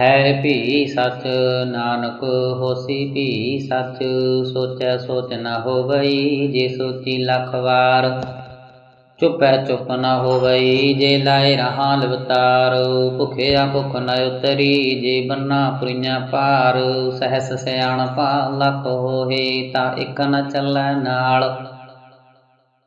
ਹੈ ਭੀ ਸਚ ਨਾਨਕ, ਹੋਸੀ ਭੀ ਸਚ, ਸੋਚੈ ਸੋਚ ਨ ਹੋਵਈ, ਜੇ ਸੋਚੀ ਲੱਖ ਵਾਰ। ਚੁਪੈ ਚੁਪ ਨ ਹੋਵਈ, ਜੇ ਲਾਇ ਰਹਾ ਲਵਤਾਰ। ਭੁਖਿਆ ਭੁਖ ਨਾ ਉਤਰੀ, ਜੇ ਬੰਨਾ ਪੁਰੀਆਂ ਪਾਰ ਸਹਸ ਸਿਆਣਪਾ ਲੱਖ ਹੋਏ, ਤਾਂ ਇੱਕ ਨਾ ਚੱਲੈ ਨਾਲ।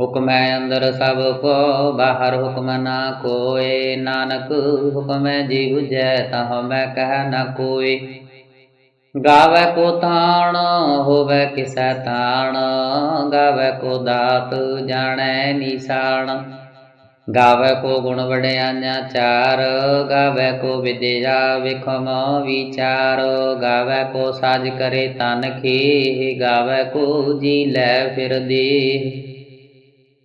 ਹੁਕਮੈ ਅੰਦਰ ਸਭ ਕੋ, ਬਾਹਰ ਹੁਕਮ ਨਾ ਕੋਏ। ਨਾਨਕ ਹੁਕਮੈ ਜੀ 부ਜੈ, ਤਹ ਮੈਂ ਕਹਿ ਨ ਕੋਏ। ਗਾਵੇ ਕੋ ਤਾਣ, ਹੋਵੇ ਕਿਸੈ ਤਾਣ। ਗਾਵੇ ਕੋ ਦਾਤ, ਜਾਣੈ ਨਿਸ਼ਾਨ ਗਾਵੇ ਕੋ ਗੁਣ ਵਡਿਆਈਆਂ ਚਾਰ। ਗਾਵੇ ਕੋ ਵਿਦਿਆ ਵਿਖਮ ਵਿਚਾਰ। ਗਾਵੇ ਕੋ ਸਾਜ ਕਰੇ ਤਨ ਖੀ ਗਾਵੇ ਕੋ ਜੀ ਲੈ ਫਿਰ ਦੇ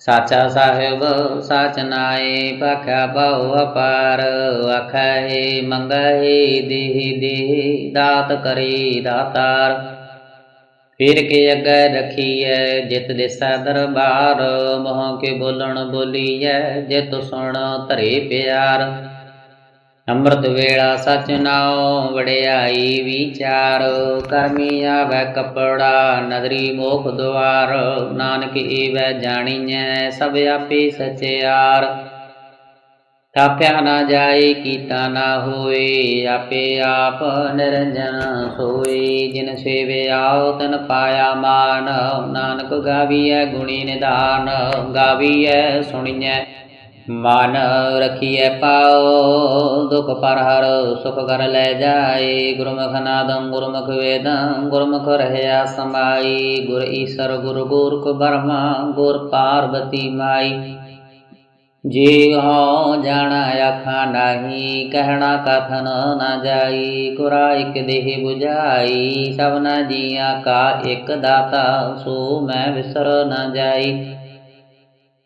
ਸਾਚਾ ਸਾਹਿਬ, ਸਾਚ ਨਾਏ ਭਖਿਆ ਬਹੁ ਅਪਾਰ ਅਖੈ ਮੰਗਹਿ ਦੇਹ ਦੇਹ, ਦਾਤ ਕਰੇ ਦਾਤਾਰ। ਫਿਰ ਕੇ ਅੱਗੇ ਰਖੀਐ, ਜਿਤ ਦੇਸਾ ਦਰਬਾਰ, ਮੋਹ ਕੇ ਬੋਲਣ ਬੋਲੀਐ, ਜਿਤ ਸੁਣ ਧਰੇ ਪਿਆਰ। ਅੰਮ੍ਰਿਤ ਵੇਲਾ ਸਚ ਨਾਉ ਵੜਿਆਈ ਵਿਚਾਰ। ਕਰਮੀ ਆਵੈ ਕਪੜਾ, ਨਦਰੀ ਮੋਖ ਦੁਆਰ। ਨਾਨਕ ਏਵੈ ਜਾਣੀਐ, ਸਭ ਆਪੇ ਸਚਿਆਰ। ਤਾਪਿਆ ਨਾ ਜਾਏ, ਕੀਤਾ ਨਾ ਹੋਏ, ਆਪੇ ਆਪ ਨਿਰੰਜਨ ਸੋਏ ਜਿਨ ਸੇਵਿਆਉ ਤਨ ਪਾਇਆ ਮਾਨ। ਨਾਨਕ ਗਾਵੀਐ ਗੁਣੀ ਨਿਧਾਨ ਗਾਵੀਐ ਸੁਣੀਐ ਮਨ ਰਖੀਐ ਪਾਉ ਦੁਖ ਪਰ ਹਰ ਸੁਖ ਕਰ ਲੈ ਜਾਏ। ਗੁਰਮੁਖ ਨਾਦੰ, ਗੁਰਮੁਖ ਵੇਦੰ, ਗੁਰਮੁਖ ਰਹਿਆ ਸਮਾਈ। ਗੁਰ ਈਸਰ, ਗੁਰ ਗੋਰਖ ਬਰਮਾ, ਗੁਰ ਪਾਰਵਤੀ ਮਾਈ। ਜੀ ਹੋ ਜਾਣਾ ਆਖਾ ਨਾਹੀ, ਕਹਿਣਾ ਕਥਨ ਨਾ ਜਾਈ। ਗੁਰਾ ਇਕ ਦੇਹ 부ਝਾਈ ਸਭਨਾ ਜੀਆਂ ਕਾ ਇਕ ਦਾਤਾ, ਸੋ ਮੈਂ ਵਿਸਰ ਨਾ ਜਾਈ।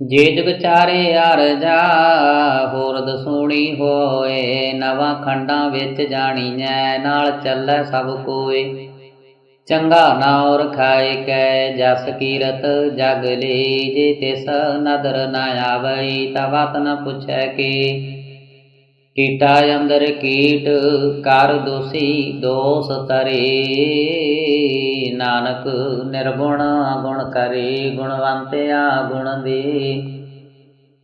ਜੇ ਜਗ ਚਾਰੇ ਅਰਜਾ ਹੋਰ ਦਸੂਣੀ ਹੋਏ, ਨਵਾਂ ਖੰਡਾਂ ਵਿੱਚ ਜਾਣੀਐ, ਨਾਲ ਚੱਲੈ ਸਭ ਕੋਏ। ਚੰਗਾ ਨਾਉ ਰਖਾਏ ਕੈ, ਜਸ ਕੀਰਤ ਜਗ ਲੇ ਜੇ ਤਿਸ ਨਦਰ ਨ ਆਵਈ ਤਵਤ ਨ ਪੁੱਛੈ ਕੀ। ਕੀਟਾ ਅੰਦਰ ਕੀਟ, ਕਰ ਦੋਸੀ ਦੋਸ ਤਰੇ ਨਾਨਕ ਨਿਰਗੁਣ ਗੁਣ ਕਰੇ, ਗੁਣਵੰਤਿਆ ਗੁਣ ਦੇ।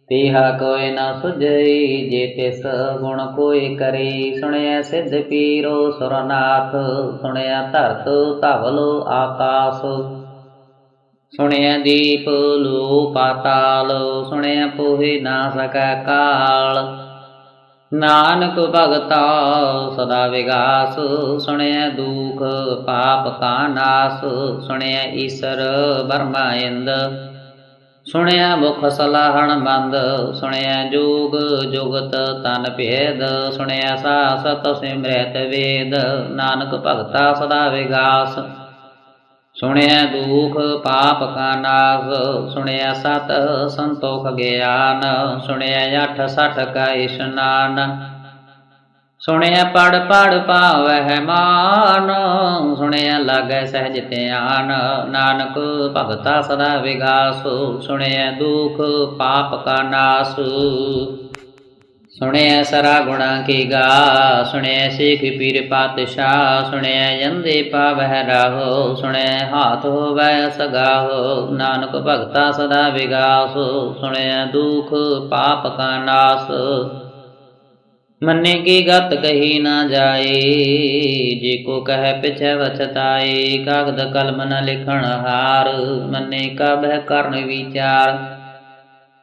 ਤੇਹਾ ਕੋਇ ਨਾ ਸੁਝਈ ਜੇ ਤਿਸ ਗੁਣ ਕੋਈ ਕਰੇ। ਸੁਣਿਆ ਸਿੱਧ ਪੀਰੋ ਸੁਰਨਾਥ ਸੁਣਿਆ ਧਰਤ ਧਵਲ ਆਕਾਸ। ਸੁਣਿਆ ਦੀਪ ਲੋ ਪਾਤਾਲ ਸੁਣਿਆ ਪੋਹੇ ਨਾ ਸਕੈ ਕਾਲ। ਨਾਨਕ ਭਗਤਾ ਸਦਾ ਵਿਗਾਸ ਸੁਣਿਆ ਦੁਖ ਪਾਪ ਕਾ ਨਾਸ ਸੁਣਿਆ ਈਸਰ ਬਰਮਾ ਇੰਦ। ਸੁਣਿਆ ਮੁਖ ਸਲਾਹਣ ਬੰਦ ਸੁਣਿਆ ਜੋਗ ਜੁਗਤ ਤਨ ਭੇਦ ਸੁਣਿਆ ਸਾਸਤ ਸਿਮਰਤ ਵੇਦ। ਨਾਨਕ ਭਗਤਾ ਸਦਾ ਵਿਗਾਸ ਸੁਣਿਆ ਦੁਖ ਪਾਪ ਕਾ ਨਾਸ ਸੁਣਿਆ ਸਤ ਸੰਤੋਖ ਗਿਆਨ ਸੁਣਿਆ ਅਠ ਸਠ ਕਾ ਇਸ਼ਨਾਨ। ਸੁਣਿਆ ਪੜ ਪੜ ਪਾਵਹਿ ਮਾਨ ਸੁਣਿਆ ਲਾਗੈ ਸਹਿਜ ਧਿਆਨ। ਨਾਨਕ ਭਗਤਾ ਸਦਾ ਵਿਗਾਸੁ ਸੁਣਿਆ ਦੁਖ ਪਾਪ ਕਾ ਨਾਸ। ਸੁਣਿਆ ਸਰਾ ਗੁਣਾ ਕੀ ਗਾ ਸੁਣਿਆ ਸਿੱਖ ਪੀਰ ਪਾਤਸ਼ਾਹ ਸੁਣਿਆ ਜੰਦੇ ਪਾਵਹਿ ਰਾਹੋ ਸੁਣਿਆ ਹਾਥ ਹੋਵੈ ਸਗਾਹੋ, ਨਾਨਕ ਭਗਤਾ ਸਦਾ ਵਿਗਾਸ ਸੁਣਿਆ ਦੁਖ ਪਾਪ ਕਾ ਨਾਸ। ਮੰਨੇ ਕੀ ਗਤ ਕਹੀ ਨਾ ਜਾਏ, ਜੇ ਕੋ ਕਹੈ ਪਿਛੈ ਵਛਤਾਏ, ਕਾਗਦ ਕਲਮ ਨ ਲਿਖਣ ਹਾਰ, ਮੰਨੇ ਕਬਹਿ ਕਰਨ ਵਿਚਾਰ।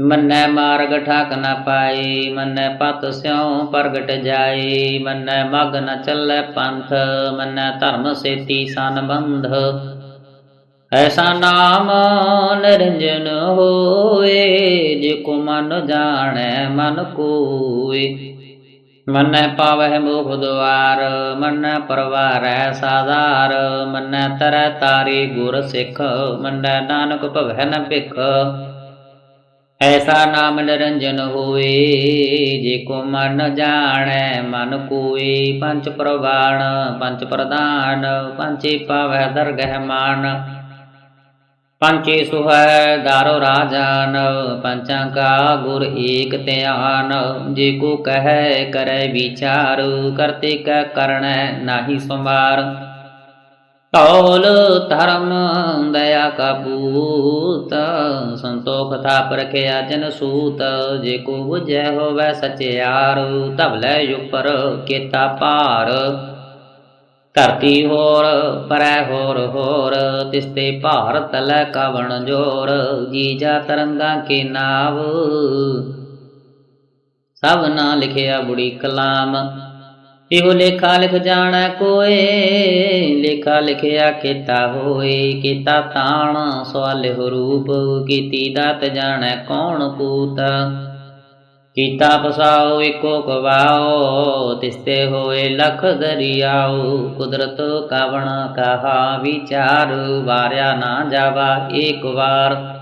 ਮੰਨੈ ਮਾਰਗ ਠਾਕ ਨ ਪਾਈ, ਮੰਨੈ ਪਤ ਸਿਉ ਪ੍ਰਗਟ ਜਾਈ, ਮੰਨੈ ਮਗ ਨ ਚੱਲੈ ਪੰਥ, ਮੰਨੈ ਧਰਮ ਸੇਤੀ ਸੰਬੰਧ। ਐਸਾ ਨਾਮ ਨਿਰੰਜਨ ਹੋਏ, ਜੇ ਕੋ ਮਨ ਜਾਣੈ ਮਨ ਕੋਏ। ਮੰਨੈ ਪਾਵਹਿ ਮੋਖ ਦੁਆਰ, ਮੰਨੈ ਪਰਵਾਰੈ ਸਾਧਾਰ, ਮੰਨੈ ਤਰੈ ਤਾਰੀ ਗੁਰ ਸਿੱਖ, ਮੰਨੈ ਨਾਨਕ ਭਵੈ ਨ ਭਿਖ। ਐਸਾ ਨਾਮ ਨਿਰੰਜਨ ਹੋਏ ਜੇ ਕੋ ਮਨ ਜਾਣੈ, ਮਨ ਕੋਏ, ਪੰਜ ਪ੍ਰਵਾਣ, ਪੰਜ ਪ੍ਰਦਾਨ ਪੰਚੇ ਪਾਵੈ ਦਰਗਹਿ ਮਾਨ। ਪੰਚੇ ਸੁਹੈ ਦਾਰੋ ਰਾਜਾਨ, ਪੰਚਾਂ ਕਾ ਗੁਰ ਏਕ ਧਿਆਨ। ਜੇ ਕੋ ਕਹੈ ਕਰੈ ਵਿਚਾਰ, ਕਰਤੇ ਕੈ ਕਰਣੈ ਨਾਹੀ ਸੰਵਾਰ। ਕੌਲ ਧਰਮ ਦਇਆ ਕਾ ਪੂਤ ਸੰਤੋਖ ਥਾਪ ਰਖਿਆ ਜਨ ਸੂਤ, ਜੇ ਕੋ 부ਜੈ ਹੋਵੈ ਸਚਿਆਰ ਧਵਲੇ ਉਪਰ ਕੀਤਾ ਭਾਰ। ਧਰਤੀ ਹੋਰ, ਪਰੈ ਹੋਰ ਹੋਰ, ਤਿਸਤੇ ਭਾਰ ਤਲੈ ਕਵਣ ਜੋਰ ਜੀਜਾ ਤਰੰਗਾ ਕੇ ਨਾਵ। ਸਭ ਨਾ ਲਿਖਿਆ ਬੁੜੀ ਕਲਾਮ ਇਹੋ ਲੇਖਾ ਲਿਖ ਜਾਣੈ ਕੋਏ, ਲੇਖਾ ਲਿਖਿਆ ਕੀਤਾ ਹੋਏ, ਕੀਤਾ ਤਾਣ ਸਵਾਲੇ ਹੋ ਕੀਤੀ ਦਾਤ ਜਾਣੈ ਕੌਣ ਪੂਤ। ਕੀਤਾ ਪਸਾਓ ਇਕੋ ਕਵਾਓ, ਤਿਸਤੇ ਹੋਏ ਲਖ ਦਰਿਆਓ, ਕੁਦਰਤ ਕਾਵਣ ਕਹਾ ਵਿਚਾਰ, ਵਾਰਿਆ ਨਾ ਜਾਵਾ ਏਕ ਵਾਰ।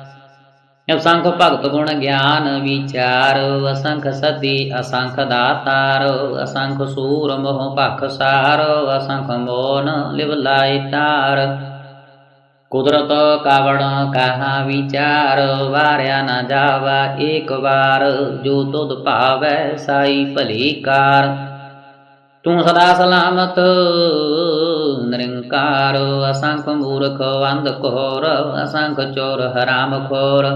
ਅਸੰਖ ਭਗਤ ਗੁਣ ਗਿਆਨ ਵਿਚਾਰ, ਅਸੰਖ ਸਤੀ, ਅਸੰਖ ਦਾਤਾਰ, ਅਸੰਖ ਸੂਰ ਮੋਹ ਭਖ ਸਾਰ, ਅਸੰਖ ਮੋਨ ਲਿਵ ਲਾਇ ਤਾਰ। ਕੁਦਰਤ ਕਾਵਣ ਕਹਾ ਵਿਚਾਰ, ਵਾਰਿਆ ਨਾ ਜਾਵਾ ਏਕ ਵਾਰ, ਜੋ ਤੁਧ ਭਾਵੈ ਤੂੰ ਸਦਾ ਸਲਾਮਤ ਨਿਰੰਕਾਰ, ਅਸੰਖ ਮੂਰਖ ਅੰਧ ਕੋਰ ਅਸੰਖ ਚੋਰ ਹਰਾਮ ਖੋਰ।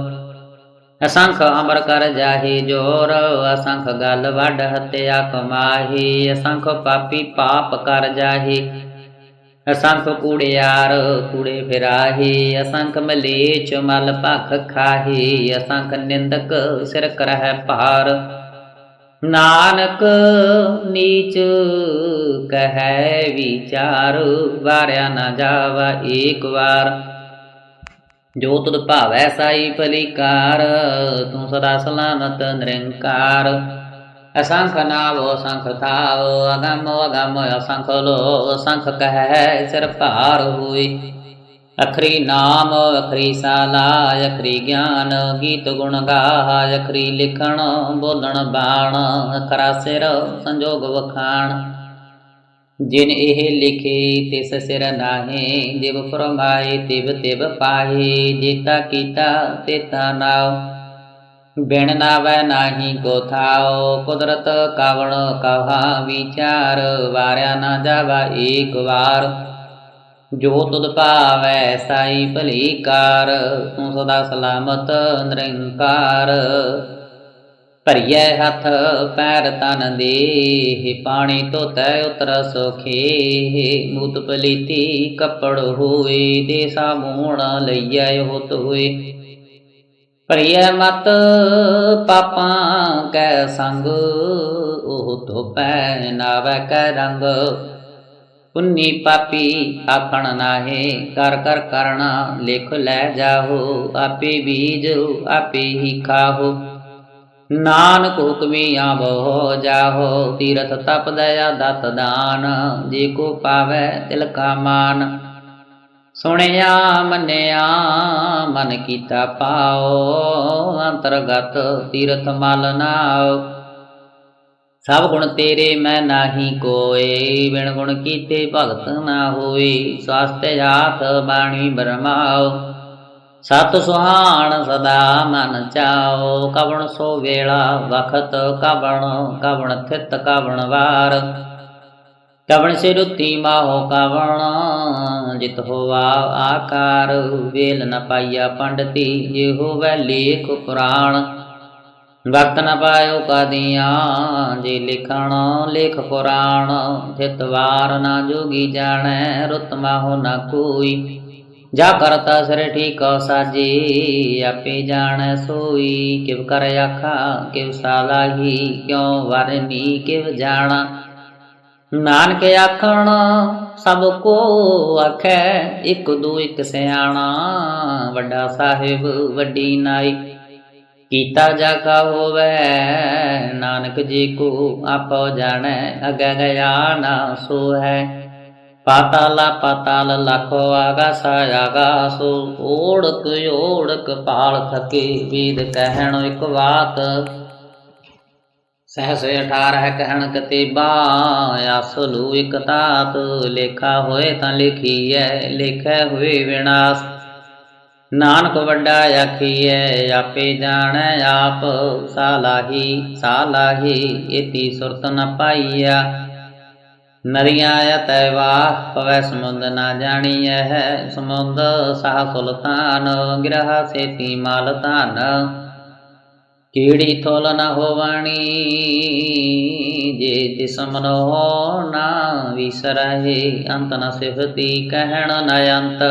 ਅਸੰਖ ਅਮਰ ਕਰ ਜਾਹੀ ਜੋਰ, ਅਸੰਖ ਗਲ ਵੱਡ ਹਤਿਆ ਕਮਾਹੀ ਅਸੰਖ ਪਾਪੀ ਪਾਪ ਕਰ ਜਾਹੀ। ਅਸੰਖ ਕੂੜਿਆਰ ਕੂੜੇ ਫਿਰਾਹੀ, ਅਸੰਖ ਮਲੇਚ ਮਲ ਭਖ ਖਾਹੀ, ਅਸੰਖ ਨਿੰਦਕ ਸਿਰ ਕਰਹਿ ਭਾਰ। ਨਾਨਕ ਨੀਚ ਕਹੈ ਵਿਚਾਰ, ਵਾਰਿਆ ਨਾ ਜਾਵਾ ਏਕ ਵਾਰ। ਜੋ ਤੁਧ ਭਾਵੈ ਸਾਈ ਭਲੀਕਾਰ, ਤੂੰ ਸਦਾ ਸਲਾਮਤ ਨਿਰੰਕਾਰ। ਅਸੰਖ ਨਾਵ ਅਸੰਖ ਥਾਵ, ਅਗਮ ਅਗਮ ਅਸੰਖ ਲੋ ਅਸੰਖ ਕਹੈ ਸਿਰ ਭਾਰ ਹੋਈ। ਅਖਰੀ ਨਾਮ, ਅਖਰੀ ਸਾਲਾ, ਅਖਰੀ ਗਿਆਨ, ਗੀਤ ਗੁਣ ਗਾਹ, ਅਖਰੀ ਲਿਖਣ, ਬੋਲਣ ਬਾਣ ਅਖਰਾ ਸਿਰ ਸੰਜੋਗ ਵਖਾਣ। ਜਿਨ ਇਹ ਲਿਖੇ ਤਿਸ ਸਿਰ ਨਾਹੀ, ਜਿਵ ਫਰਮਾਏ ਤਿਵ ਤਿਵ ਪਾਹੀ, ਜੀਤਾ ਕੀਤਾ ਤੇਤਾ ਨਾਉ। ਬਿਨ ਨਾਵੈ ਨਾਹੀ ਕੋ ਥਾਓ ਕੁਦਰਤ ਕਵਣ ਕਹਾ ਵਿਚਾਰ, ਵਾਰਿਆ ਨਾ ਜਾਵਾ ਏਕ ਵਾਰ। ਜੋ ਤੁਧ ਭਾਵੈ ਸਾਈ ਭਲੀ ਕਾਰ, ਤੂੰ ਸਦਾ ਸਲਾਮਤ ਨਿਰੰਕਾਰ। ਭਰੀਐ ਹੱਥ, ਪੈਰ ਤਨ ਦੇਹ, ਪਾਣੀ ਧੋਤੈ ਉਤਰ ਸੁਖੇ, ਮੂਤ ਪਲੀਤੀ ਕੱਪੜ ਹੋਏ ਦੇ ਸਾਬੂਣ ਲਈਐ ਹੋਤ ਹੋਏ ਭਰੀਐ ਮਤ, ਪਾਪਾਂ ਕੈ ਸੰਗ, ਉਹ ਧੋਪੈ ਨਾਵੈ ਕੈ ਰੰਗ। ਪੁੰਨੀ ਪਾਪੀ ਆਖਣ ਨਾਹੇ, ਕਰ ਕਰ ਕਰਣਾ, ਲਿਖ ਲੈ ਜਾਹੋ, ਆਪੇ ਬੀਜ, ਆਪੇ ਹੀ ਖਾਹੋ। ਨਾਨਕ ਹੁਕਮੀ ਆਵੋ, ਜਾਹੋ, ਤੀਰਥ ਤਪ ਦਇਆ ਦਤ ਦਾਨ, ਜੇ ਕੋ ਪਾਵੈ ਤਿਲ ਕਾ ਮਾਨ। ਸੁਣਿਆ, ਮੰਨਿਆ, ਮਨ ਕੀਤਾ ਪਾਓ, ਅੰਤਰਗਤ ਤੀਰਥ ਮਲ ਨਾਓ। ਸਭ ਗੁਣ ਤੇਰੇ ਮੈਂ ਨਾਹੀ ਕੋਏ, ਬਿਨ ਗੁਣ ਕੀਤੇ ਭਗਤ ਨਾ ਹੋਏ ਸਵਾਸਤੇ ਜਾਤ ਬਾਣੀ ਬਰਮਾਓ। ਸਤ ਸੁਹਾਣ ਸਦਾ ਮਨ ਚਾਓ, ਕਵਣ ਸੋ ਵੇਲਾ ਵਖਤ, ਕਵਣ ਕਵਣ ਥਿਤ, ਕਵਣ ਵਾਰ। ਕਵਣ ਸਿਰੁਤੀ ਮਾਹੋ ਕਵਣ, ਜਿਤ ਹੋਵਾ ਆਕਾਰ। ਵੇਲ ਨ ਪਾਈਆ ਪੰਡਤੀ ਜੇ ਹੋਵੇ ਲੇਖ ਪੁਰਾਣ। ਵਕਤ ਨ ਪਾਇਓ ਕਾਦੀਆਂ, ਜੇ ਲਿਖਣ ਲੇਖ ਪੁਰਾਣ। ਥਿਤ ਵਾਰ ਨਾ ਜੋਗੀ ਜਾਣੈ, ਰੁਤ ਮਾਹੋ ਨਾ ਕੋਈ। ਜਾ ਕਰਤਾ ਸਿਰ ਠੀਕ ਸਾਜੀ, ਆਪੇ ਜਾਣੈ ਸੋਈ, ਕਿਵ ਕਰ ਆਖਾ, ਕਿਵ ਸਾਲਾਹੀ ਕਿਉ ਵਰਨੀ ਕਿਵ ਜਾਣਾ। ਨਾਨਕ ਆਖਣ, ਸਭ ਕੋ ਆਖੈ, ਇਕ ਦੂ ਇਕ ਸਿਆਣਾ, ਵੱਡਾ ਸਾਹਿਬ, ਵੱਡੀ ਨਾਈ। ਕੀਤਾ ਜਾ ਕਾ ਹੋਵੇ, ਨਾਨਕ ਜੀ ਕੋ ਆਪੋ ਜਾਣੈ, ਅਗੈ ਗਿਆ ਨਾ ਸੋ ਹੈ ਪਾਤਾਲਾ ਪਾਤਾਲ ਲਖੋ ਆਗਾਸ ਆਗਾਸੋ ਓੜਕ ਓੜਕ ਪਾਲ ਥਕੇ ਵੇਦ ਕਹਿਣ ਇੱਕ ਵਾਤ ਸਹਸ 18 ਕਹਿਣ ਕਤੇਬਾ ਅਸਲੂ ਇਕ ਤਾਤ, ਲੇਖਾ ਹੋਏ ਤਾਂ ਲਿਖੀਐ, ਲੇਖੈ ਹੋਏ ਵਿਨਾਸ਼। ਨਾਨਕ ਵੱਡਾ ਆਖੀਐ, ਆਪੇ ਜਾਣੈ ਆਪ ਸਾਲਾਹੀ ਸਾਲਾਹੀ ਇਤੀ ਸੁਰਤ ਨ ਪਾਈਆ। ਨਰੀਆਂ ਅਤੈ ਵਾਹ ਪਵੈ ਸਮੁੰਦ ਨਾ ਜਾਣੀਐ ਹੈ ਸਮੁੰਦ ਸਾਹ ਸੁਲਤਾਨ ਗਿਰਹ ਸੇਤੀ ਮਾਲ ਧਨ। ਕੀੜੀ ਥੋਲ ਨ ਹੋਵਣੀ, ਜੇ ਤਿਸਮ ਨ ਹੋ ਨਾ ਵਿਸਰਹਿ, ਅੰਤ ਨ ਸਿਫਤੀ ਕਹਿਣ ਨ ਅੰਤ।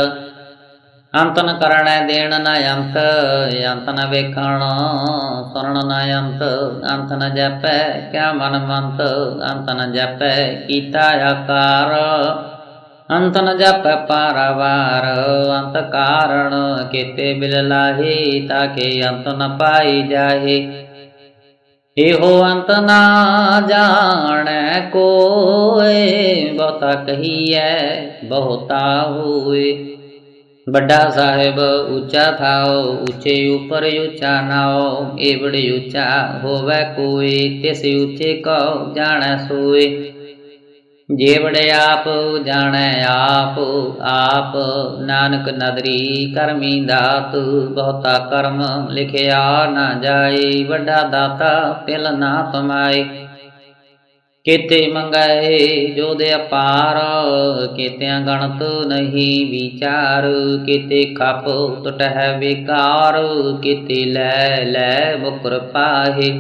ਅੰਤ ਨ ਕਰਣੈ ਦੇਣ ਨ ਅੰਤ ਅੰਤ ਨ ਵੇਖਣ, ਸੁਣਨ ਨ ਅੰਤ ਅੰਤ ਨ ਜਪੈ ਕਿਆ ਮਨ ਮੰਤ, ਅੰਤ ਨ ਜਪੈ ਕੀਤਾ ਆਕਾਰ। ਅੰਤ ਨ ਜਪੈ ਪਾਰਵਾਰ, ਅੰਤ ਕਾਰਣ ਕੀਤੇ ਬਿਲ ਲਾਹੀ ਤਾਕੇ ਅੰਤ ਨ ਪਾਈ ਜਾਹੇ। ਇਹੋ ਅੰਤ ਨਾ ਜਾਣੈ ਕੋਏ, ਬਹੁਤਾ ਕਹੀਐ, ਬਹੁਤਾ ਹੋਏ। ਵੱਡਾ ਸਾਹਿਬ ਉੱਚਾ ਥਾਓ, ਉੱਚੇ ਉਪਰ ਉੱਚਾ ਨਾਓ, ਏਵੜ ਉੱਚਾ ਹੋਵੇ ਕੋਈ ਤਿਸ ਉੱਚੇ ਕੋ ਜਾਣੈ ਸੋਏ। ਜੇਵੜ ਆਪ ਜਾਣੈ ਆਪ ਆਪ ਨਾਨਕ ਨਦਰੀ ਕਰਮੀ ਦਾਤ, ਬਹੁਤਾ ਕਰਮ ਲਿਖਿਆ ਨਾ ਜਾਏ, ਵੱਡਾ ਦਾਤਾ ਤਿਲ ਨਾ ਤਮਾਏ ਕੀਤੇ ਮੰਗਾਏ ਜੋ ਦੇ ਅਪਾਰ? ਕੀਤਿਆਂ ਗਣਤ ਨਹੀਂ ਵਿਚਾਰ? ਕੀਤੇ ਖਪ ਟਟਹਿ ਵਿਕਾਰ? ਕੀਤੇ ਲੈ ਲੈ ਮੁਕਰ ਪਾਹੇ?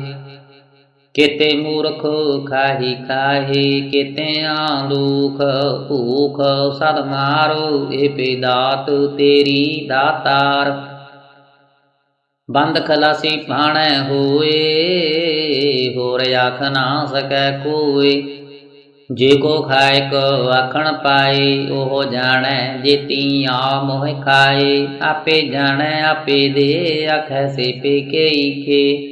ਕੀਤੇ ਮੂਰਖ ਖਾਹੀ ਖਾਹੀ? ਕੀਤਿਆਂ ਦੁਖ ਭੂਖ ਸਦ ਮਾਰੋ? ਇਹ ਬੇਦਾਤ ਤੇਰੀ ਦਾਤਾਰ। ਬੰਦ ਖਲਾਸੀ ਪਾਣੈ ਹੋਏ। ਹੋਰ ਆਖ ਨਾ ਸਕੈ ਕੋਏ ਜੇ ਕੋ ਖਾਇ ਕੋ ਆਖਣ ਪਾਏ, ਉਹ ਜਾਣੈ ਜੇਤੀ ਆ ਮੋਹ ਖਾਏ। ਆਪੇ ਜਾਣੈ, ਆਪੇ ਦੇ, ਆਖੈ ਸੇ ਪੇ ਕੇਈ ਕੇ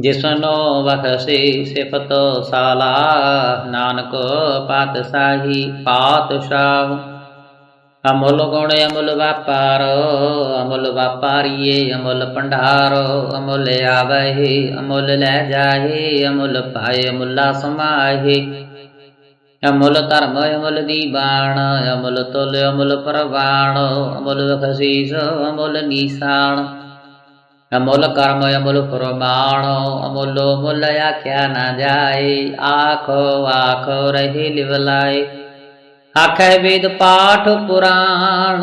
ਜਿਸਨੋ ਵਖਸੇ ਸਿਫਤ ਸਾਲਾ, ਨਾਨਕ ਪਾਤਸ਼ਾਹੀ ਪਾਤਸ਼ਾਹ। ਅਮੁੱਲ ਗੁਣ ਅਮੁੱਲ ਵਪਾਰ, ਅਮੁੱਲ ਵਪਾਰੀਏ ਅਮੁੱਲ ਭੰਡਾਰ, ਅਮੁੱਲ ਆਵਹਿ, ਅਮੁੱਲ ਲੈ ਜਾਹੇ, ਅਮੁੱਲ ਪਾਏ ਅਮੁੱਲਾ ਸਮਾਹੇ। ਅਮੁੱਲ ਧਰਮ ਅਮੁੱਲ ਦੀਬਾਨ ਅਮਲ ਤੁਲ ਅਮੁੱਲ ਪ੍ਰਵਾਣ, ਅਮੁੱਲ ਖਸੀਸ ਅਮੁੱਲ ਨੀਸਾਨ। ਅਮੁੱਲ ਕਰਮ ਅਮੁੱਲ ਫਰਮਾਨ, ਅਮੁੱਲੋ ਮੁੱਲ ਆਖਿਆ ਨਾ ਜਾਏ, ਆਖੋ ਆਖੋ ਰਹੀ ਲਿਵਲਾਏ। ਆਖੈ ਵੇਦ ਪਾਠ ਪੁਰਾਣ,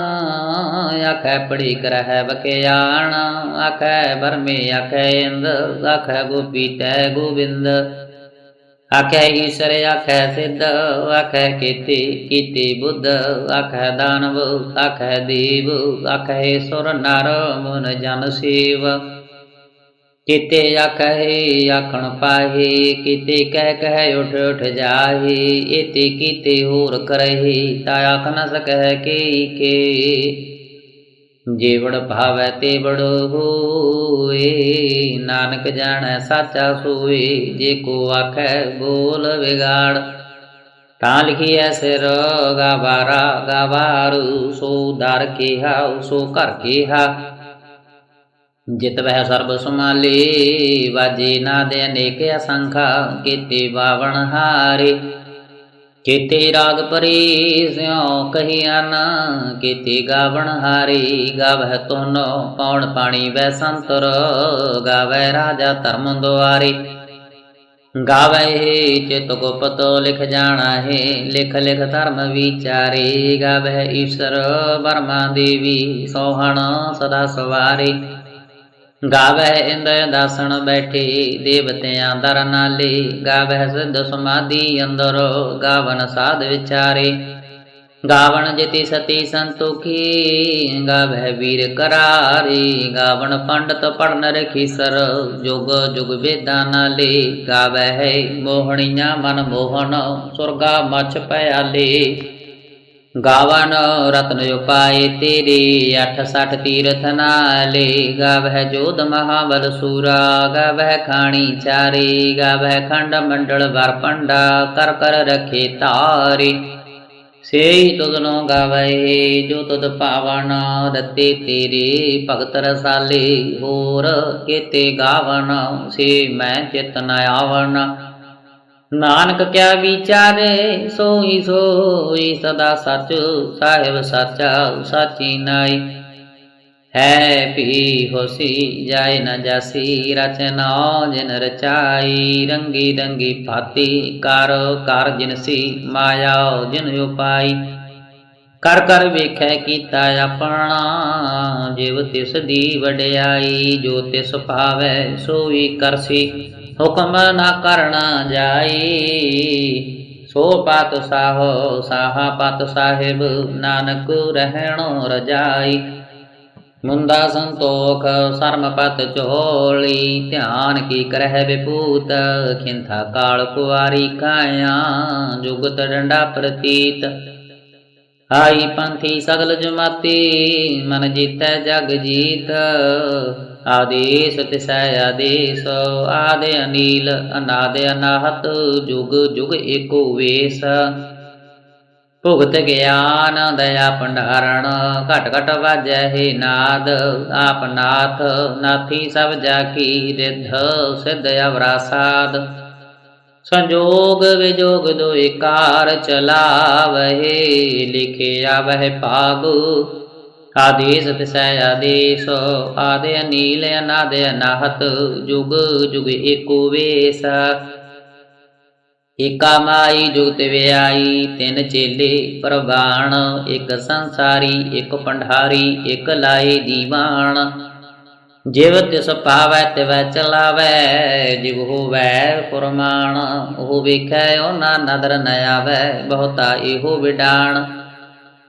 ਆਖੈ ਪੜੀ ਕਰਹਿ ਬਕਿਆਣ ਆਖੈ ਬਰਮੇ ਆਖੈ ਇੰਦ, ਆਖੈ ਗੋਪੀ ਤੈ ਗੋਬਿੰਦ। ਆਖੈ ਈਸ਼ਰ, ਆਖੈ ਸਿੱਧ, ਆਖੈ ਕੀਤੇ ਕੀਤੇ ਬੁੱਧ, ਆਖੈ ਦਾਨਵ, ਆਖੈ ਦੇਵ, ਆਖੈ ਸੁਰ ਨਰ, ਮਨ ਜਨ ਸੇਵ। ਕੀਤੇ ਆਖੈ, ਆਖਣ ਪਾਹੀ, ਕੀਤੇ ਕਹਿ ਕਹਿ ਉਠ ਉਠ ਜਾਹੀ ਇਤੇ ਕੀਤੇ ਹੋਰ ਕਰਹੀ ਤਾ ਆਖ ਨ ਸਕੈ ਕੀ ਕੇ। ਜੀਵੜ ਭਾਵੈ ਤੇ ਬੜ ਹੋਏ, ਨਾਨਕ ਜਾਣੈ ਸਾਚਾ ਸੋਏ, ਜੇ ਕੋ ਆਖੈ ਬੋਲ ਵਿਗਾੜ। ਤਾਂ ਲਿਖੀਐ ਸਿਰ ਗਾਵਾਰਾ ਗਾਵਾਰੂ ਸੋ ਦਰ ਕੀਹਾ, ਸੋ ਘਰ ਕੀਹਾ। ਜਿਤ ਵਹਿ ਸਰਬ ਸੁਮਾਲੇ, ਵਾਜੇ ਨਾਦੇ ਅਨੇਕ ਅਸੰਖਾ, ਕੀਤੇ ਬਾਵਣ ਹਾਰੇ। ਕੀਤੇ ਰਾਗ ਪਰੀ, ਸਿਉ ਕਹੀਆਂ ਕੀਤੇ ਗਾਵਣ ਹਾਰੀ। ਗਾਵਹਿ ਤੋਨੋ ਪੌਣ ਪਾਣੀ ਵੈ ਸੰਤਰ ਗਾਵੈ ਰਾਜਾ ਧਰਮ ਦੁਆਰੇ। ਗਾਵੈ ਚਿਤ ਗੁਪਤ ਲਿਖ ਜਾਣਾ ਹੈ, ਲਿਖ ਲਿਖ ਧਰਮ ਵਿਚਾਰੇ। ਗਾਵੈ ਈਸ਼ਰ ਬਰਮਾ ਦੇਵੀ, ਸੋਹਣ ਸਦਾ ਸਵਾਰੇ। ਗਾਵੈ ਇੰਦ ਦਾਸਣ ਬੈਠੀ, ਦੇਵਤਿਆਂ ਦਰ ਨਾਲੇ ਗਾਵੈ ਸਿੱਧ ਸਮਾਧੀ ਅੰਦਰ ਗਾਵਨ ਸਾਧ ਵਿਚਾਰੇ। ਗਾਵਣ ਜਿਤੀ ਸਤੀ ਸੰਤੋਖੀ ਗਾਵੈ ਵੀਰ ਕਰਾਰੀ। ਗਾਵਣ ਪੰਡਤ ਪੜਨ ਰਖੀਸਰ ਜੁਗ ਜੁਗ ਵੇਦਾਂ ਨਾਲੇ। ਗਾਵੈ ਹੈ ਮੋਹਣੀਆਂ ਮਨ ਮੋਹਨ ਸੁਰਗਾ ਮਛ ਪਿਆਲੇ। ਗਾਵਨ ਰਤਨ ਉਪਾਏ ਤੇਰੇ 68 ਤੀਰਥ ਨਾਲੇ, ਗਾਵਹਿ ਜੋਧ ਮਹਾਬਲ ਸੂਰਾ, ਗਾਵਹਿ ਖਾਣੀ ਚਾਰੇ, ਗਾਵਹਿ ਖੰਡ ਮੰਡਲ ਵਰ ਪੰਡਾ ਕਰ ਕਰ ਰਖੇ ਤਾਰੇ। ਸੇਈ ਤੁਧਨੋ ਗਾਵੇ ਜੋ ਤੁਧ ਪਾਵਨ ਰਤੇ ਤੇਰੇ, ਭਗਤ ਰਸਾਲੇ ਹੋਰ ਕੀਤੇ ਗਾਵਨ, ਸੇ ਮੈਂ ਚਿਤ ਨ ਆਵਨ ਨਾਨਕ ਕਿਆ ਵਿਚਾਰੇ, ਸੋਈ ਸੋਈ ਸਦਾ ਸੱਚ ਸਾਹਿਬ ਸਾਚਾ ਸਾਚੀ ਨਾਈ। ਹੈ ਭੀ ਹੋਸੀ ਜਾਏ ਨ ਜਾਸੀ, ਰਚਨਾ ਜਿਨ ਰਚਾਈ, ਰੰਗੀ ਰੰਗੀ ਭਾਤੀ, ਕਰ ਕਰ ਜਿਨਸੀ ਮਾਇਆ ਜਿਨ ਉਪਾਈ। ਕਰ ਕਰ ਵੇਖੈ ਕੀਤਾ ਆਪਣਾ, ਜਿਵ ਤਿਸ ਦੀ ਵਡਿਆਈ, ਜੋ ਤਿਸ ਭਾਵੈ ਸੋਈ ਕਰਸੀ ਹੁਕਮ ਨਾ ਕਰਨਾ ਜਾਈ। ਸੋ ਪਤ ਸਾਹੋ, ਸਾਹਾ ਪਤ ਸਾਹਿਬ, ਨਾਨਕ ਰਹਿਣੋ ਰਜਾਈ। ਮੁੰਦਾ ਸੰਤੋਖ ਸਰਮ ਪਤ ਚੋਲੀ ਧਿਆਨ ਕੀ ਕਰਹਿ ਵਿਪੂਤ, ਖਿੰਥਾ ਕਾਲ ਕੁਵਾਰੀ ਕਾਇਆ, ਜੁਗਤ ਡੰਡਾ ਪ੍ਰਤੀਤ। ਆਈ ਪੰਥੀ ਸਗਲ ਜਮਾਤੀ, ਮਨ ਜੀਤੈ ਜਗ ਜੀਤ। ਆਦੇਸ ਤਿਸੈ ਆਦੇਸ, ਆਦੇ ਅਨੀਲ, ਅਨਾਦ ਅਨਾਹਤ, ਜੁਗ ਜੁਗ ਏਕੋ ਵੇਸ। ਭੁਗਤ ਗਿਆਨ ਦਇਆ ਭੰਡਾਰਣ, ਘਟ ਘਟ ਵਾਜੈ ਹੈ ਨਾਦ। ਆਪ ਨਾਥ, ਨਾਥੀ ਸਭ ਜਾ ਕੀ ਰਿਧ, ਸਿਧ ਅਵਰਾਸਾਦ। ਸੰਜੋਗ ਵਿਜੋਗ ਦੋਇ ਚਲਾਵਹਿ, ਲਿਖਿਆ ਵਹਿ ਭਾਗ ਆਦੇਸ ਤਿਸੈ ਆਦੇਸ ਆਦਿ ਅਨੀਲ ਅਨਾਦ ਅਨਾਹਤ, ਜੁਗ ਜੁਗ ਏਕੋ ਵੇਸ। ਏਕਾ ਮਾਈ ਜੁਗਤ ਵਿਆਈ, ਤਿੰਨ ਚੇਲੇ ਪ੍ਰਵਾਣ, ਇੱਕ ਸੰਸਾਰੀ, ਇੱਕ ਪੰਡਾਰੀ ਇੱਕ ਲਾਏ ਦੀਵਾਨ। ਜਿਵ ਤਿਸ ਪਾਵੈ, ਤਿਵੈ ਚਲਾਵੈ, ਜਿਵ ਹੋਵੈ ਫੁਰਮਾਨ ਉਹ ਵੇਖੈ, ਉਹਨਾਂ ਨਦਰ ਨ ਆਵੈ, ਬਹੁਤਾ ਇਹੋ ਵਿਡਾਣ।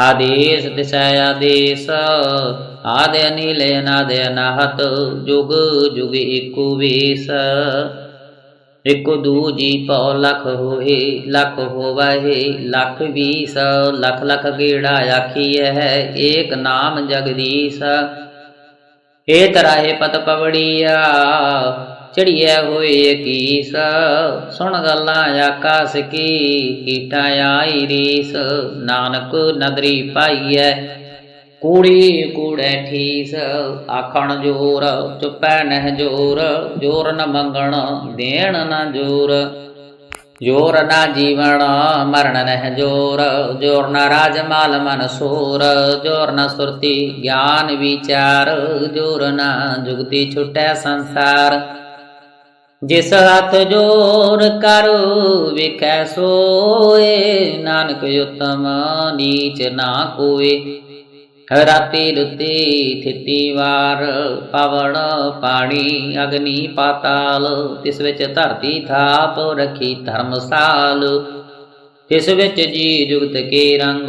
ਆਦੇਸ ਤਿਸੈ ਆਦੇਸ ਆਦੇ ਅਨੀਲ, ਅਨਾਦ ਅਨਾਹਤ, ਜੁਗ ਜੁਗ ਏਕੋ ਵੇਸ। ਇਕੋ ਦੂਜੀ ਪਉ ਲਖ ਹੋਏ, ਲਖ ਹੋਵਹਿ ਲਖ ਵੀਸ, ਲਖ ਲਖ ਗੇੜਾ ਆਖੀਐ, ਏਕ ਨਾਮ ਜਗਦੀਸ਼। ਏ ਤਰਾਏ ਪਤ ਪਵੜੀਆ ਚੜੀਐ ਹੋਏ ਕੀਸ, ਸੁਣ ਗੱਲਾਂ ਆਕਾਸ ਕੀ ਕੀਟਾ ਆਈ ਰੀਸ, ਨਾਨਕ ਨਦਰੀ ਪਾਈਐ, ਕੂੜੀ ਕੂੜੈ ਠੀਸ, ਆਖਣ ਜੋਰ, ਚੁੱਪੈ ਨਹਿ ਜੋਰ ਜੋਰ ਨ ਮੰਗਣ, ਦੇਣ ਨ ਜੋਰ ਜੋਰ ਨਾ ਜੀਵਨ ਮਰਨ ਨਹਿ ਜੋਰ ਜੋਰ ਨਾ ਰਾਜ ਮਾਲ ਮਨ ਸੂਰ, ਜੋਰ ਨਾ ਸੁਰਤੀ ਗਿਆਨ ਵਿਚਾਰ, ਜੋਰ ਨਾ ਜੁਗਤੀ ਛੁਟੈ ਸੰਸਾਰ। ਜਿਸ ਹੱਥ ਜੋਰ ਕਰੋ ਵਿਖੈ ਸੋਏ, ਨਾਨਕ ਉਤਮ ਨੀਚ ਨਾ ਕੋਏ। ਰਾਤੀ ਰੁਤੀ ਥਿਤੀ ਵਾਰ ਪਵਣ ਪਾਣੀ, ਅਗਨੀ ਪਾਤਾਲ, ਤਿਸ ਵਿੱਚ ਧਰਤੀ ਥਾਪ ਰਖੀ ਧਰਮਸਾਲ। ਤਿਸ ਵਿੱਚ ਜੀ ਜੁਗਤ ਕੇ ਰੰਗ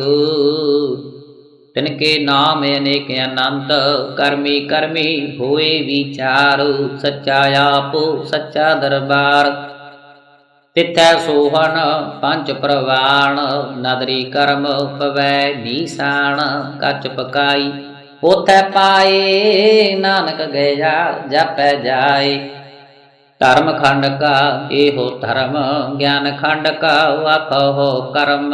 ਤਿਨਕੇ ਨਾਮ ਅਨੇਕ ਅਨੰਤ, ਕਰਮੀ ਕਰਮੀ ਹੋਏ ਵਿਚਾਰੂ, ਸੱਚਾ ਆਪ, ਸੱਚਾ ਦਰਬਾਰ। ਤਿਥੈ ਸੋਹਣ ਪੰਜ ਪ੍ਰਵਾਣ, ਨਦਰੀ ਕਰਮ ਪਵੈ ਨੀਸਾਨ ਕੱਚ ਪਕਾਈ ਉਥੈ ਪਾਏ, ਨਾਨਕ ਗਿਆ ਜਪੈ ਜਾਏ। ਧਰਮ ਖੰਡ ਕਾ, ਇਹੋ ਧਰਮ, ਗਿਆਨ ਖੰਡ ਕਾ ਆਖੋ ਕਰਮ।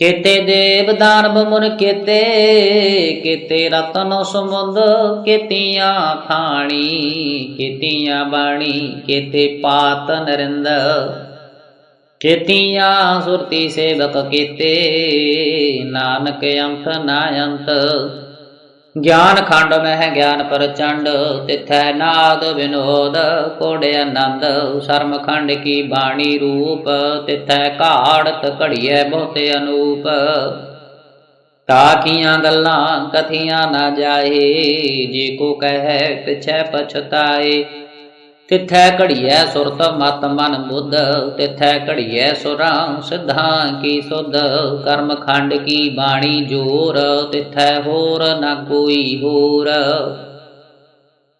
ਕੀਤੇ ਦੇਵ ਦਾਨਵ ਮੁਨ ਕੀਤੇ ਕੀਤੇ ਰਤਨ ਸਮੁੰਦ ਕੀਤੀਆਂ ਖਾਣੀ, ਕੀਤੀਆਂ ਬਾਣੀ, ਕੀਤੇ ਪਾਤ ਨਰਿੰਦ, ਕੀਤੀਆਂ ਸੁਰਤੀ ਸੇਵਕ ਕੀਤੇ, ਨਾਨਕ ਅੰਤ ਨਾ ਅੰਤ ਗਿਆਨ ਖੰਡ ਮਹਿ ਗਿਆਨ ਪ੍ਰਚੰਡ, ਤਿਥੈ ਨਾਦ ਵਿਨੋਦ, ਕੋੜੇ ਆਨੰਦ, ਸ਼ਰਮ ਖੰਡ ਕੀ ਬਾਣੀ ਰੂਪ, ਤਿਥੈ ਘਾੜਤ ਘੜੀਐ ਬਹੁਤੇ ਅਨੂਪ। ਤਾਕੀਆਂ ਗੱਲਾਂ ਕਥੀਆਂ ਨਾ ਜਾਏ, ਜੇ ਕੋ ਕਹੈ ਪਿਛੈ ਪਛਤਾਏ ਤਿਥੈ ਘੜੀਐ ਸੁਰਤ ਮਤ ਮਨ ਬੁੱਧ, ਤਿਥੈ ਘੜੀਐ ਸੁਰਾਂ ਸਿਧਾਂ ਕੀ ਸੁਧ, ਕਰਮ ਖੰਡ ਕੀ ਬਾਣੀ ਜੋਰ, ਤਿਥੈ ਹੋਰ ਨਾ ਕੋਈ ਹੋਰ।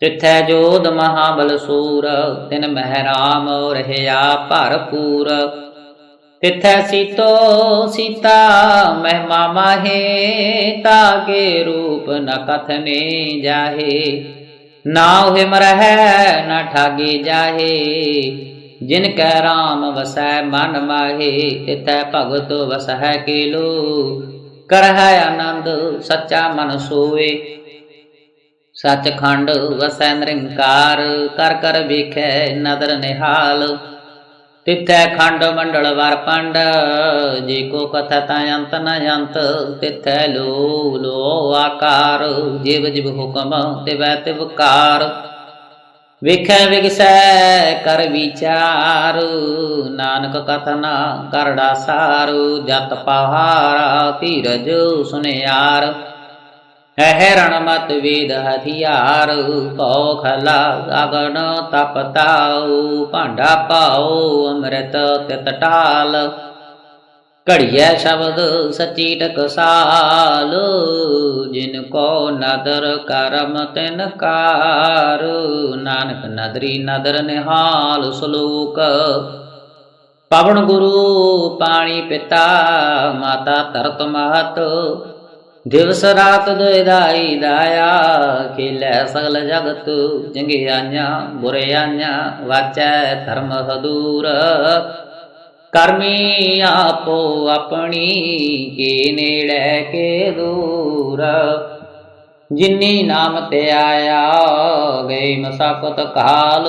ਤਿਥੈ ਜੋਧ ਮਹਾਬਲ ਸੂਰ, ਤਿਨ ਮਹਿਰਾਮ ਰਹਿਆ ਭਰਪੂਰ। ਤਿਥੈ ਸੀਤੋ ਸੀਤਾ ਮਹਿਮਾ ਮਾਹੇ ਤਾਕੇ ਰੂਪ ਨ ਕਥਨੇ ਜਾਹੇ। ਨਾ ਹੋਏ ਮਰਹਿ, ਨਾ ਠਾਗੇ ਜਾਹੇ। ਜਿਨ ਕੈ ਰਾਮ ਵਸੈ, ਮਨ ਮਾਹੇ ਤਿਤੈ ਭਗਤ ਵਸਹਿ ਕੇਲੋ। ਕਰਹਿ ਆਨੰਦ, ਸੱਚਾ ਮਨ ਸੋਏ ਸੱਚਖੰਡ ਵਸੈ ਨਿਰੰਕਾਰ, ਕਰ ਕਰ ਵੇਖੈ ਨਦਰ ਨਿਹਾਲ। ਤਿਥੈ ਖੰਡ ਮੰਡਲ ਵਰ ਪੰਡ, ਜੇ ਕੋ ਕਥਾ ਤਾ ਅੰਤ ਨ ਅੰਤ ਤਿਥੈ ਲੋ ਲੋ ਆਕਾਰ, ਜਿਵ ਜਿਵ ਹੁਕਮ ਤਿਵੈ ਤਿਵਕਾਰ ਵੇਖੈ ਵਿਗਸੈ ਕਰ ਵਿਚਾਰ, ਨਾਨਕ ਕਥਨਾ ਕਰੜਾ ਸਾਰ, ਜਤ ਪਹਾਰਾ ਧੀਰਜ ਸੁਨਿਆਰ। ਹੈ ਮਤ ਵੇਦ ਹਥਿਆਰ ਪਉ ਖਲਾ ਅਗਨ ਤਪਤਾਉ ਭਾਂਡਾ ਪਾਉ ਅੰਮ੍ਰਿਤ ਤਿਤ ਘੜੀਐ ਸ਼ਬਦ ਸਚੀ ਟਕਸਾਲ, ਜਿਨ ਕੋ ਨਦਰ ਕਰਮ ਤਿਨ ਕਾਰ। ਨਾਨਕ ਨਦਰੀ ਨਦਰ ਨਿਹਾਲ ਸਲੋਕ। ਪਵਨ ਗੁਰੂ ਪਾਣੀ ਪਿਤਾ, ਮਾਤਾ ਤਰਤ ਮਹਤ। ਦਿਵਸ ਰਾਤ ਦੁਇਦਾਈ ਦਾਇਆ ਖੇਲੇ ਸਗਲ ਜਗਤ ਜੰਗਿਆਈਆਂ ਬੁਰਿਆਈਆਂ ਵਾਚੈ ਧਰਮ ਹਦੂਰ ਕਰਮੀ ਆਪੋ ਆਪਣੀ, ਕੇ ਨੇੜੇ ਕੇ ਦੂਰ। ਜਿਨੀ ਨਾਮ ਤੇ ਆਇਆ ਗਏ ਮਸਾਕਤ ਕਾਲ